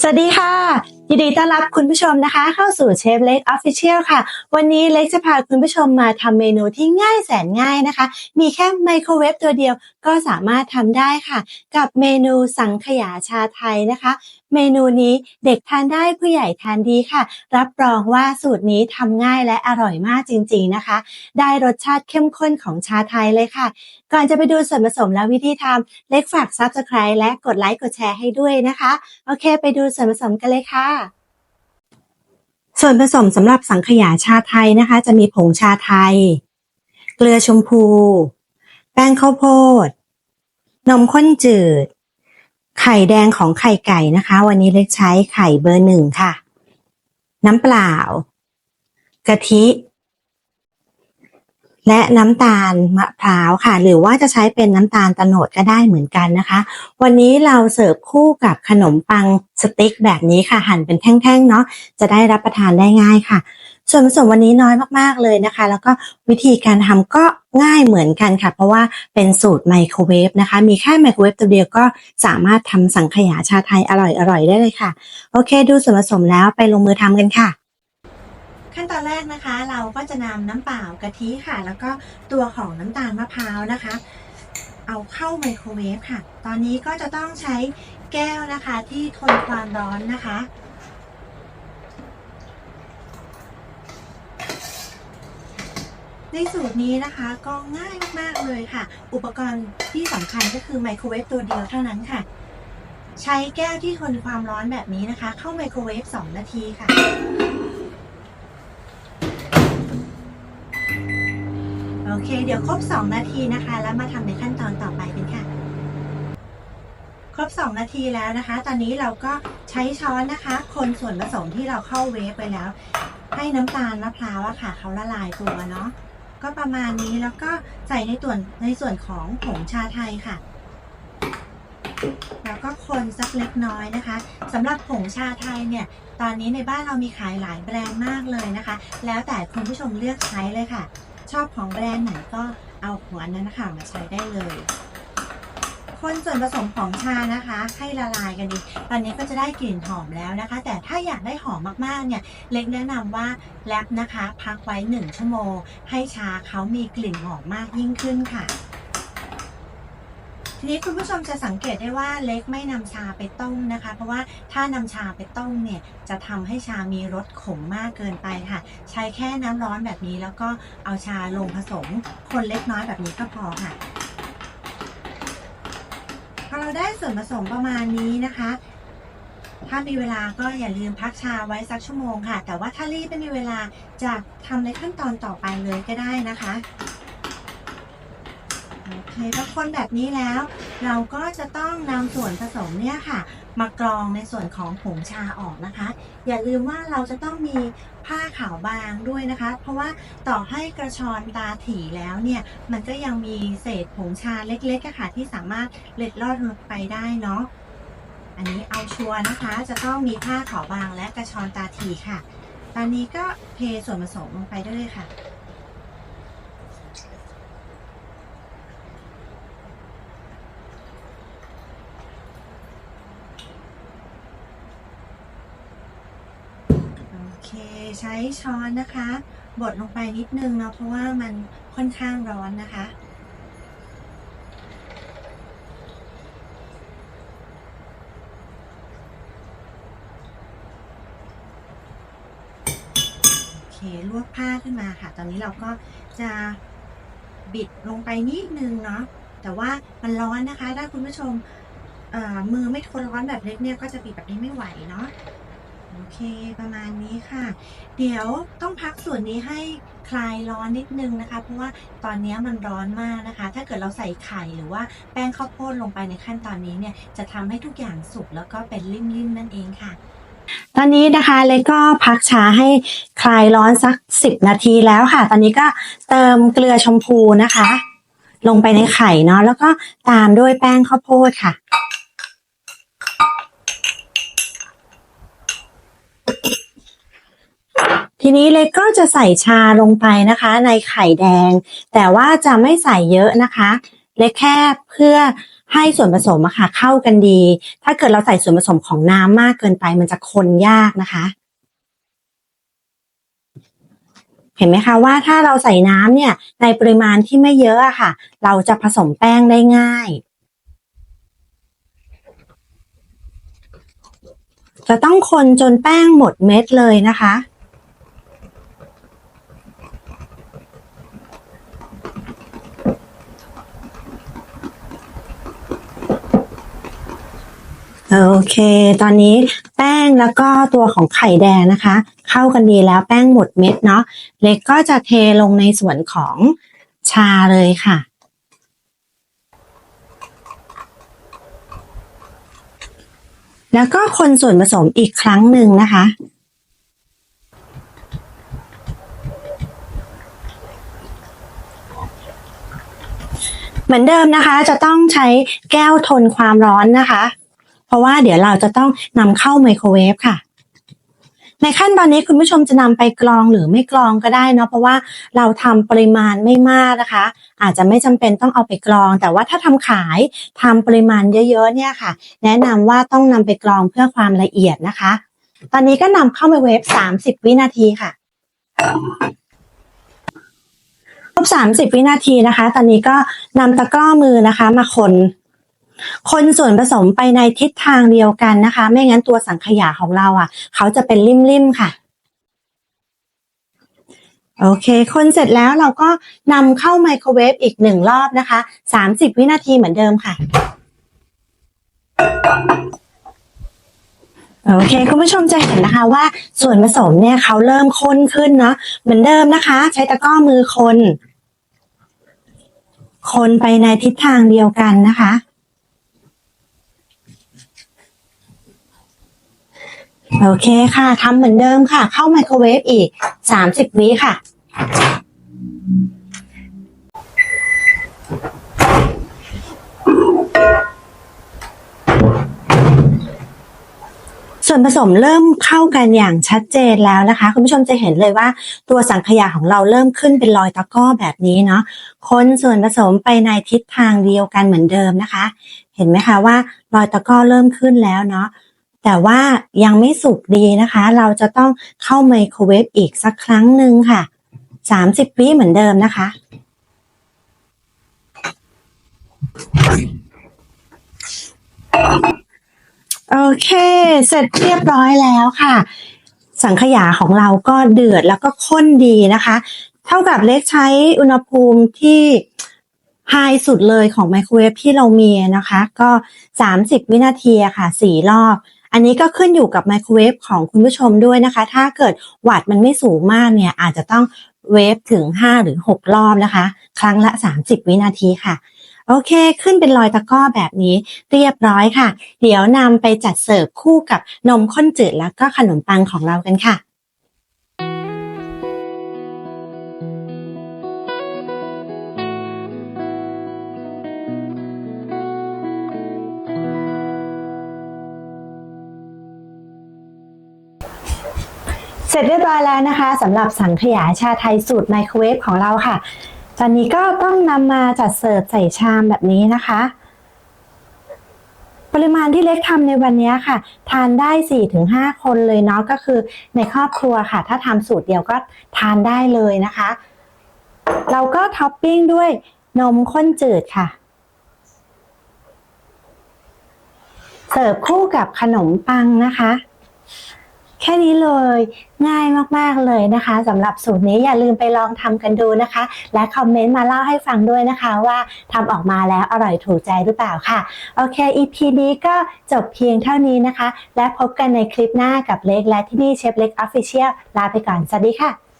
สวัสดีค่ะยินดีต้อนรับคุณผู้ชมนะคะ เข้าสู่เชฟเล็กออฟฟิเชียลค่ะ วันนี้เล็กจะพาคุณผู้ชมมาทำเมนูที่ง่ายแสนง่ายนะคะ มีแค่ไมโครเวฟตัวเดียวก็สามารถทำได้ค่ะ กับเมนูสังขยาชาไทยนะคะ เมนูนี้เด็กทานได้ผู้ใหญ่ทานดีค่ะ รับรองว่าสูตรนี้ทำง่ายและอร่อยมากจริง ๆนะคะ ได้รสชาติเข้มข้นของชาไทยเลยค่ะ ก่อนจะไปดูส่วนผสมและวิธีทำเล็กฝาก Subscribe และกดไลค์กดแชร์ให้ด้วยนะคะ โอเค ไปดูส่วนผสมกันเลยค่ะส่วนผสมสำหรับสังขยาชาไทยนะคะ จะมีผงชาไทย เกลือชมพู แป้งข้าวโพด นมข้นจืด ไข่แดงของไข่ไก่นะคะ วันนี้เล็กใช้ไข่เบอร์หนึ่งค่ะ น้ำเปล่า กะทิ และน้ำตาลมะพร้าวค่ะ หรือว่าจะใช้เป็นน้ำตาลตะโนดก็ได้เหมือนกันนะคะ วันนี้เราเสิร์ฟคู่กับขนมปังสติ๊กแบบนี้ค่ะ หั่นเป็นแท่งๆเนาะจะได้รับประทานได้ง่ายค่ะ ส่วนผสมวันนี้น้อยมากๆเลยนะคะ แล้วก็วิธีการทำก็ง่ายเหมือนกันค่ะ เพราะว่าเป็นสูตรไมโครเวฟนะคะ มีแค่ไมโครเวฟตัวเดียวก็สามารถทำสังขยาชาไทยอร่อยๆได้เลยค่ะ โอเค ดูส่วนผสมแล้วไปลงมือทำกันค่ะขั้นตอนแรกนะคะเราก็จะนำน้ำเปล่ากะทิค่ะ แล้วก็ตัวของน้ำตาลมะพร้าวนะคะ เอาเข้าไมโครเวฟค่ะ ตอนนี้ก็จะต้องใช้แก้วนะคะที่ทนความร้อนนะคะ ในสูตรนี้นะคะก็ง่ายมากๆเลยค่ะ อุปกรณ์ที่สำคัญก็คือไมโครเวฟตัวเดียวเท่านั้นค่ะ ใช้แก้วที่ทนความร้อนแบบนี้นะคะ เข้าไมโครเวฟ 2 นาทีค่ะโอเค เดี๋ยวครบ 2 นาทีนะคะ แล้วมาทำในขั้นตอนต่อไปกันค่ะ ครบ 2 นาทีแล้วนะคะ ตอนนี้เราก็ใช้ช้อนนะคะ คนส่วนผสมที่เราเข้าเวฟไปแล้ว ให้น้ำตาลมะพร้าวอะค่ะ เขาละลายตัวเนาะ ก็ประมาณนี้แล้วก็ใส่ในส่วนในส่วนของผงชาไทยค่ะ แล้วก็คนสักเล็กน้อยนะคะสำหรับผงชาไทยเนี่ยตอนนี้ในบ้านเรามีขายหลายแบรนด์มากเลยนะคะ แล้วแต่คุณผู้ชมเลือกใช้เลยค่ะ ชอบของแบรนด์ไหนก็เอาหัวนั้นนะคะมาใช้ได้เลย คนส่วนผสมของชานะคะ ให้ละลายกันดี ตอนนี้ก็จะได้กลิ่นหอมแล้วนะคะ แต่ถ้าอยากได้หอมมากๆเนี่ยเล็กแนะนำว่าแรปนะคะ พักไว้ 1 ชั่วโมง ให้ชาเขามีกลิ่นหอมมากยิ่งขึ้นค่ะทีนี้คุณผู้ชมจะสังเกตได้ว่าเล็กไม่นำชาไปต้มนะคะ เพราะว่าถ้านำชาไปต้มเนี่ยจะทำให้ชามีรสขมมากเกินไปค่ะ ใช้แค่น้ำร้อนแบบนี้แล้วก็เอาชาลงผสม คนเล็กน้อยแบบนี้ก็พอค่ะ ได้ส่วนผสมประมาณนี้นะคะ ถ้ามีเวลาก็อย่าลืมพักชาไว้สักชั่วโมงค่ะ แต่ว่าถ้ารีบไม่มีเวลาจะทำในขั้นตอนต่อไปเลยก็ได้นะคะ โอเคพอคนแบบนี้แล้ว เราก็จะต้องนำส่วนผสมเนี่ยค่ะ มากรองในส่วนของผงชาออกนะคะ อย่าลืมว่าเราจะต้องมีผ้าขาวบางด้วยนะคะ เพราะว่าต่อให้กระชอนตาถี่แล้วเนี่ยมันก็ยังมีเศษผงชาเล็กๆค่ะที่สามารถเล็ดลอดลงไปได้เนาะอันนี้เอาชัวร์นะคะ จะต้องมีผ้าขาวบางและกระชอนตาถี่ค่ะ ตอนนี้ก็เทส่วนผสมลงไปได้เลยค่ะ เคใช้ช้อนนะคะ บดลงไปนิดนึงเนาะเพราะว่ามันค่อนข้างร้อนนะคะ โอเคลวกผ้าขึ้นมาค่ะ ตอนนี้เราก็จะบิดลงไปนิดนึงเนาะแต่ว่ามันร้อนนะคะ ถ้าคุณผู้ชมมือไม่ทนร้อนแบบเล็กเนี่ยก็จะบิดแบบนี้ไม่ไหวเนาะ โอเค ประมาณนี้ค่ะ เดี๋ยวต้องพักส่วนนี้ให้คลายร้อนนิดนึงนะคะ เพราะว่าตอนนี้มันร้อนมากนะคะ ถ้าเกิดเราใส่ไข่หรือว่าแป้งข้าวโพดลงไปในขั้นตอนนี้เนี่ย จะทำให้ทุกอย่างสุกแล้วก็เป็นริ่มๆนั่นเองค่ะ ตอนนี้นะคะเล็กก็พักช้าให้คลายร้อนสัก 10 นาทีแล้วค่ะ ตอนนี้ก็เติมเกลือชมพูนะคะ ลงไปในไข่เนาะแล้วก็ตามด้วยแป้งข้าวโพดค่ะ ทีนี้เล็กก็จะใส่ชาลงไปนะคะ ในไข่แดง แต่ว่าจะไม่ใส่เยอะนะคะเล็กแค่เพื่อให้ส่วนผสมอะค่ะเข้ากันดี ถ้าเกิดเราใส่ส่วนผสมของน้ำมากเกินไป มันจะคนยากนะคะ เห็นไหมคะว่าถ้าเราใส่น้ำเนี่ย ในปริมาณที่ไม่เยอะอะค่ะ เราจะผสมแป้งได้ง่าย จะต้องคนจนแป้งหมดเม็ดเลยนะคะ เค ตอนนี้แป้งแล้วก็ตัวของไข่แดงนะคะ เข้ากันดีแล้วแป้งหมดเม็ดเนาะเล็กก็จะเทลงในส่วนของชาเลยค่ะ แล้วก็คนส่วนผสมอีกครั้งหนึ่งนะคะเหมือนเดิมนะคะจะต้องใช้แก้วทนความร้อนนะคะ ราะว่าเดี๋ยวเราจะต้องนำเข้าไมโครเวฟค่ะ ในขั้นตอนนี้คุณผู้ชมจะนำไปกรองหรือไม่กรองก็ได้เนาะเพราะว่าเราทำปริมาณไม่มากนะคะ อาจจะไม่จำเป็นต้องเอาไปกรอง แต่ว่าถ้าทำขายทำปริมาณเยอะๆเนี่ยค่ะ แนะนำว่าต้องนำไปกรองเพื่อความละเอียดนะคะ ตอนนี้ก็นำเข้าไมโครเวฟ30 วินาทีค่ะครบ30 วินาทีนะคะ ตอนนี้ก็นำตะกร้อมือนะคะ มาคน คนส่วนผสมไปในทิศทางเดียวกันนะคะ ไม่งั้นตัวสังขยาของเราอะ เขาจะเป็นริมๆค่ะโอเค คนเสร็จแล้วเราก็นำเข้าไมโครเวฟอีกหนึ่งรอบนะคะ 30 วินาทีเหมือนเดิมค่ะ โอเค คุณผู้ชมจะเห็นนะคะว่าส่วนผสมเนี่ยเขาเริ่มข้นขึ้นเนาะเหมือนเดิมนะคะ ใช้ตะกร้อมือคน คนไปในทิศทางเดียวกันนะคะ โอเคค่ะทำเหมือนเดิมค่ะ เข้าไมโครเวฟอีก 30 วิค่ะ ส่วนผสมเริ่มเข้ากันอย่างชัดเจนแล้วนะคะ คุณผู้ชมจะเห็นเลยว่าตัวสังขยาของเราเริ่มขึ้นเป็นรอยตะก้อแบบนี้เนาะคนส่วนผสมไปในทิศทางเดียวกันเหมือนเดิมนะคะ เห็นไหมคะว่ารอยตะก้อเริ่มขึ้นแล้วเนาะ แต่ว่ายังไม่สุกดีนะคะ เราจะต้องเข้าไมโครเวฟอีกสักครั้งหนึ่งค่ะ 30 วิเหมือนเดิมนะคะ โอเค เสร็จเรียบร้อยแล้วค่ะ สังขยาของเราก็เดือดแล้วก็ข้นดีนะคะ เท่ากับเล็กใช้อุณหภูมิที่ไฮสุดเลยของไมโครเวฟที่เรามีนะคะ ก็ 30 วินาทีค่ะ 4 รอบ อันนี้ก็ขึ้นอยู่กับไมโครเวฟของคุณผู้ชมด้วยนะคะ ถ้าเกิดวัตต์มันไม่สูงมากเนี่ยอาจจะต้องเวฟถึง 5 หรือ 6 รอบนะคะ ครั้งละ 30 วินาทีค่ะ โอเค ขึ้นเป็นรอยตะก้อแบบนี้เรียบร้อยค่ะ เดี๋ยวนำไปจัดเสิร์ฟคู่กับนมข้นจืดแล้วก็ขนมปังของเรากันค่ะ เสร็จเรียบร้อยแล้วนะคะสำหรับสังขยาชาไทยสูตรไมโครเวฟของเราค่ะ ตอนนี้ก็ต้องนำมาจัดเสิร์ฟใส่ชามแบบนี้นะคะ ปริมาณที่เล็กทำในวันนี้ค่ะ ทานได้ 4-5 คนเลยเนาะก็คือในครอบครัวค่ะ ถ้าทำสูตรเดียวก็ทานได้เลยนะคะ เราก็ท็อปปิ้งด้วยนมข้นจืดค่ะเสิร์ฟคู่กับขนมปังนะคะ แค่นี้เลยง่ายมากๆเลยนะคะสำหรับสูตรนี้อย่าลืมไปลองทำกันดูนะคะ และคอมเมนต์มาเล่าให้ฟังด้วยนะคะว่าทำออกมาแล้วอร่อยถูกใจหรือเปล่าค่ะ โอเค EP นี้ก็จบเพียงเท่านี้นะคะ และพบกันในคลิปหน้ากับเล็กและที่นี่เชฟเล็กออฟฟิเชียลลาไปก่อน สวัสดีค่ะ